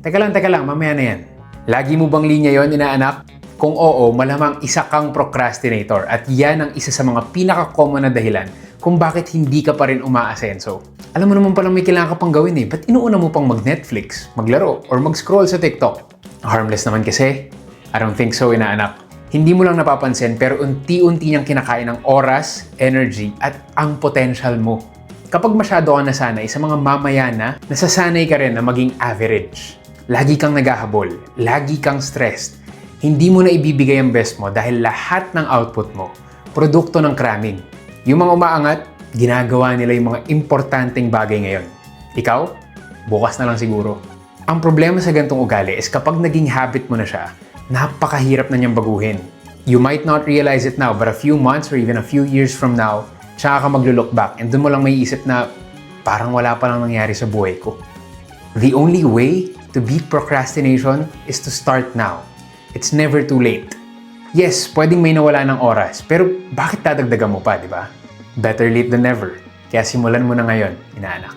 Teka lang, teka lang, mamaya na yan. Lagi mo bang linya yon inaanak? Kung oo, malamang isa kang procrastinator at yan ang isa sa mga pinaka-common na dahilan kung bakit hindi ka pa rin umaasenso. Alam mo naman palang may kailangan ka pang gawin eh. Ba't inuuna mo pang mag-Netflix, maglaro, or mag-scroll sa TikTok? Harmless naman kasi. I don't think so, inaanak. Hindi mo lang napapansin pero unti-unti niyang kinakain ng oras, energy, at ang potential mo. Kapag masyado ka nasanay sa mga mamayana, nasasanay ka rin na maging average. Lagi kang naghahabol, lagi kang stressed. Hindi mo na ibibigay ang best mo dahil lahat ng output mo, produkto ng cramming. Yung mga umaangat, ginagawa nila yung mga importanteng bagay ngayon. Ikaw, bukas na lang siguro. Ang problema sa gantong ugali is kapag naging habit mo na siya, napakahirap na niyang baguhin. You might not realize it now, but a few months or even a few years from now, tsaka ka maglo-look back and doon mo lang may isip na parang wala pa lang nangyari sa buhay ko. The only way to beat procrastination is to start now. It's never too late. Yes, pwedeng may nawala ng oras, pero bakit dadagdagan mo pa, di ba? Better late than never. Kaya simulan mo na ngayon, inaanak.